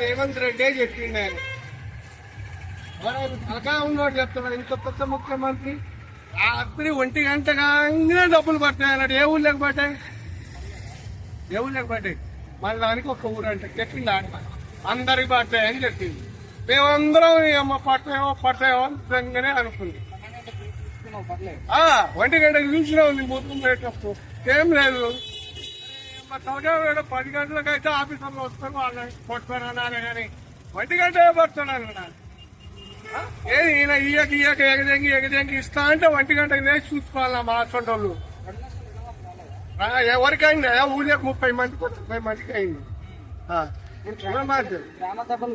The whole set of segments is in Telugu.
రేవంత్ రెడ్డే చెప్పిండు ఆయన అలా ఉన్నాడు చెప్తున్నాడు ఇంత పెద్ద ముఖ్యమంత్రి. రాత్రి ఒంటి గంట కాగానే డబ్బులు పడతాయి అన్నాడు. ఏ ఊళ్ళకి పడ్డాయి ఏ ఊళ్ళకి పడ్డాయి మన దానికి ఒక ఊరు అంటే చెప్పింది ఆడ అందరికి పడతాయి అని చెప్పింది మేమందరం అమ్మ పడతాయో పడతాయో అని నిజంగానే అనుకుంది. ఆ, ఒంటి గంటకు చూసినా ఉంది పెట్టప్పుడు ఏం లేదు. మా పది గంటలకు అయితే ఆఫీసర్లు వస్తారు వాళ్ళని కొడతారు అన్నారు కానీ ఒంటి గంట పడుతున్నాను ఏది ఈయన ఈయక ఇయ్యక ఎగదెంగి ఎగదెంగి ఇస్తా అంటే ఒంటి గంటకి నేను చూసుకోవాలి మా అసంటోళ్ళు వాళ్ళు ఎవరికైంది ఊరికి ముప్పై మందికి ముప్పై మందికి అయింది.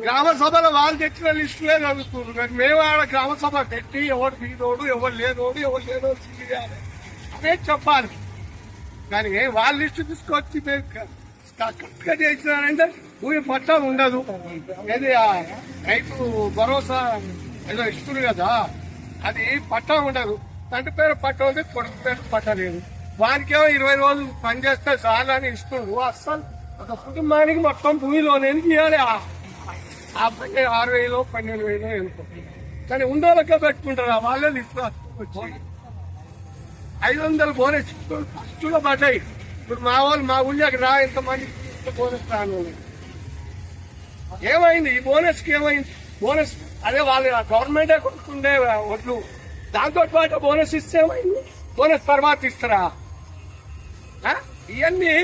గ్రామ సభలో వాళ్ళు తెచ్చిన లిస్టులే చదువుతున్నారు కానీ మేము ఆడ గ్రామ సభ పెట్టి ఎవరు బీదోడు ఎవరు లేనోడు ఎవరు లేనోడు చేయాలి చెప్పాలి. కానీ వాళ్ళ లిస్టు తీసుకొచ్చి మేము కరెక్ట్గా చేసినారంటే భూమి పట్టా ఉండదు. ఏది రైతు భరోసా ఏదో ఇస్తుంది కదా అది పట్టా ఉండదు. తండ్రి పేరు పట్ట ఉంది కొడుకు పేరు పట్ట లేదు. ఇరవై రోజులు పని చేస్తే చాలా అని ఇస్తుండ్రు. అస్సలు ఒక కుటుంబానికి మొత్తం భూమిలోనే ఇవ్వాలి? ఆ- ఆ పన్నెండు ఆరు వేలు పన్నెండు వేలు వెళ్ళిపోతుంది కానీ ఉండోళ్ళకే పెట్టుకుంటారు వాళ్ళే లిస్టు ఐదు వందలు బోనస్ ఫస్ట్లో పడ్డాయి. ఇప్పుడు మా వాళ్ళు మా ఊళ్ళోకి రా ఎంతమంది బోనస్ రాను ఏమైంది? ఈ బోనస్కి ఏమైంది? బోనస్ అదే వాళ్ళు గవర్నమెంటే కొట్టుకుండే ఒడ్లు దాంతో పాటు బోనస్ ఇస్తే ఏమైంది? బోనస్ తర్వాత ఇస్తారా? ఇవన్నీ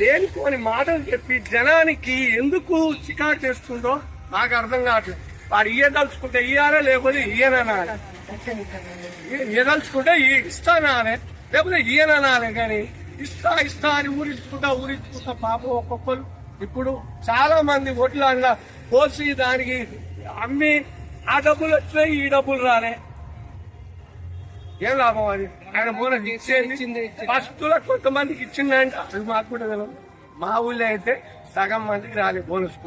లేనిపోని మాటలు చెప్పి జనానికి ఎందుకు చికాకు చేస్తుందో నాకు అర్థం కావట్లేదు. వాడు ఇయ్యదలుచుకుంటే ఇయ్యారా లేకపోతే ఇయ్యననాలి ఇయ్యదలుచుకుంటే ఈ ఇస్తానాలే లేకపోతే ఈయననాలే కానీ ఇస్తా ఇస్తా అని ఊరించుకుంటా ఊరించుకుంటా పాపం ఒక్కొక్కరు. ఇప్పుడు చాలా మంది ఒడ్లు అలా పోసి దానికి అమ్మి ఆ డబ్బులు వచ్చినాయి ఈ డబ్బులు రాలే. ఏం లాభం అది? ఆయన బోనస్ ఇచ్చేది ఫస్ట్లో కొంతమందికి ఇచ్చిందంట. అది మాకు కూడా తెలియదు మా ఊళ్ళో అయితే సగం మందికి రాలేదు బోనస్